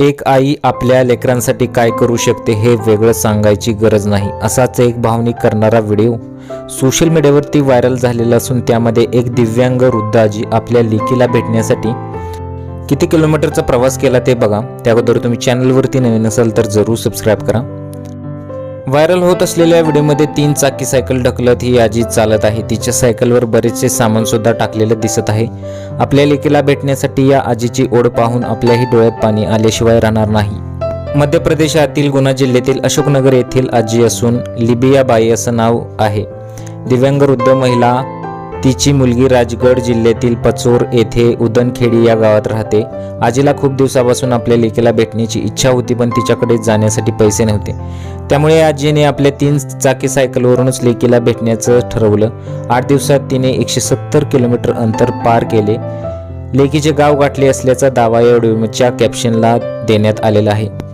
एक आई आपल्या लेकरांसाठी काय करू शकते हे वेगळं सांगायची गरज नाही असाच एक भावनिक करणारा व्हिडिओ सोशल मीडियावरती व्हायरल झालेला असून त्यामध्ये एक दिव्यांग वृद्ध आजी आपल्या लेकीला भेटण्यासाठी किती किलोमीटरचा प्रवास केला ते बघा. त्या अगोदर तुम्ही चॅनलवरती नवीन असाल तर जरूर सबस्क्राईब करा. व्हायरल होत असलेल्या व्हिडिओमध्ये तीन चाकी सायकल ढकलत ही आजी चालत आहे. तिच्या सायकलवर बरेचसे सामान सुद्धा टाकलेलं दिसत आहे. आपल्या लेकीला भेटण्यासाठी या आजीची ओढ पाहून आपल्याही डोळ्यात पाणी आल्याशिवाय राहणार नाही. मध्य प्रदेशातील गुना जिल्ह्यातील अशोकनगर येथील आजी असून लिबिया बाई असं नाव आहे. दिव्यांग वृद्ध महिला तिची मुलगी राजगड जिल्ह्यातील पचोर येथे उदनखेडी या गावात राहते. आजीला खूप दिवसापासून आपल्या लेकीला भेटण्याची इच्छा होती पण तिच्याकडे जाण्यासाठी पैसे नव्हते. त्यामुळे आजीने आपल्या तीन चाकी सायकलवरूनच लेकीला भेटण्याचं ठरवलं. आठ दिवसात तिने एकशे सत्तर किलोमीटर अंतर पार केले. लेकीचे गाव गाठले असल्याचा दावा या व्हिडिओच्या कॅप्शनला देण्यात आलेला आहे.